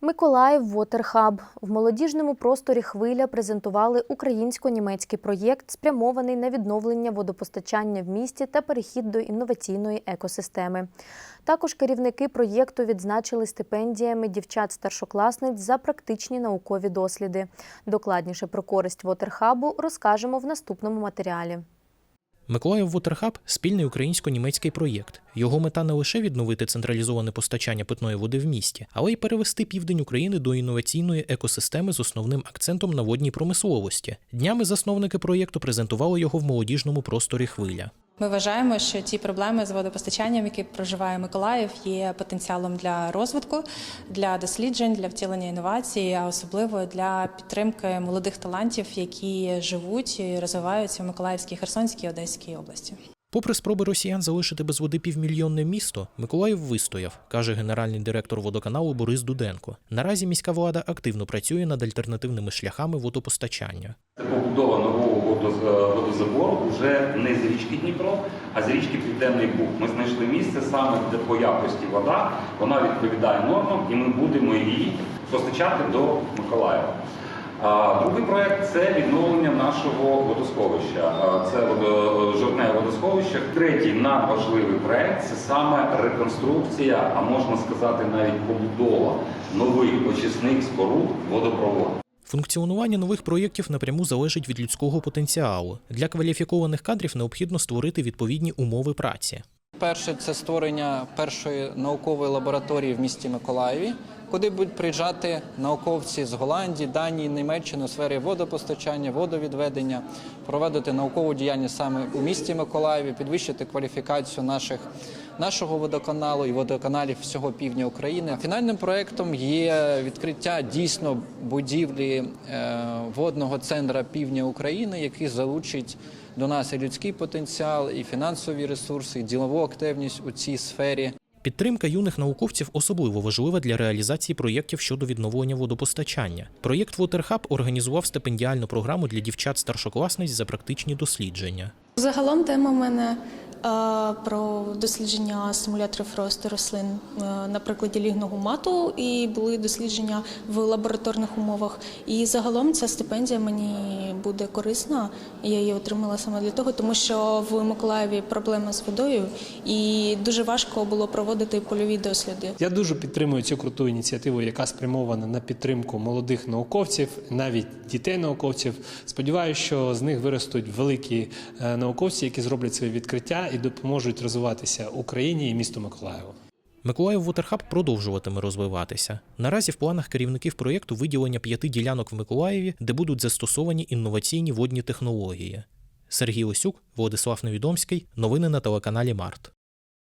Миколаїв Вотерхаб в молодіжному просторі Хвиля презентували українсько-німецький проєкт, спрямований на відновлення водопостачання в місті та перехід до інноваційної екосистеми. Також керівники проєкту відзначили стипендіями дівчат-старшокласниць за практичні наукові досліди. Докладніше про користь Вотерхабу розкажемо в наступному матеріалі. Миколаїв Вотерхаб спільний українсько-німецький проєкт. Його мета не лише відновити централізоване постачання питної води в місті, але й перевести південь України до інноваційної екосистеми з основним акцентом на водній промисловості. Днями засновники проєкту презентували його в молодіжному просторі Хвиля. Ми вважаємо, що ті проблеми з водопостачанням, які проживає Миколаїв, є потенціалом для розвитку, для досліджень, для втілення інновацій, а особливо для підтримки молодих талантів, які живуть і розвиваються в Миколаївській, Херсонській Одеській області. Попри спроби росіян залишити без води півмільйонне місто, Миколаїв вистояв, каже генеральний директор водоканалу Борис Дуденко. Наразі міська влада активно працює над альтернативними шляхами водопостачання. Побудова нового водозабору вже не з річки Дніпро, а з річки Південний Буг. Ми знайшли місце саме де по якості вода, вона відповідає нормам, і ми будемо її постачати до Миколаєва. А другий проект це відновлення нашого водосховища. Це водо- жовтневе водосховище. Третій надважливий проект це саме реконструкція, а можна сказати навіть побудова нових очисних споруд водопроводу. Функціонування нових проєктів напряму залежить від людського потенціалу. Для кваліфікованих кадрів необхідно створити відповідні умови праці. Перше це створення першої наукової лабораторії в місті Миколаєві, куди будуть приїжджати науковці з Голландії, Данії, Німеччини у сфері водопостачання, водовідведення, проводити наукову діяльність саме у місті Миколаєві, підвищити кваліфікацію наших нашого водоканалу і водоканалів всього півдня України. Фінальним проектом є відкриття дійсно будівлі е, водного центра півдня України, який залучить до нас і людський потенціал, і фінансові ресурси, і ділову активність у цій сфері. Підтримка юних науковців особливо важлива для реалізації проєктів щодо відновлення водопостачання. Проєкт Waterhub організував стипендіальну програму для дівчат-старшокласниць за практичні дослідження. Загалом тема в мене про дослідження стимуляторів росту рослин е, на прикладі лігного мату, і були дослідження в лабораторних умовах. І загалом ця стипендія мені буде корисна. Я її отримала саме для того, тому що в Миколаєві проблема з водою, і дуже важко було проводити польові досліди. Я дуже підтримую цю круту ініціативу, яка спрямована на підтримку молодих науковців, навіть дітей науковців. Сподіваюся, що з них виростуть великі е, науковці, які зроблять свої відкриття і допоможуть розвиватися Україні і місту Миколаєву. Миколаїв Вотерхаб продовжуватиме розвиватися. Наразі в планах керівників проєкту виділення п'яти ділянок в Миколаєві, де будуть застосовані інноваційні водні технології. Сергій Осюк, Владислав Невідомський. Новини на телеканалі Март.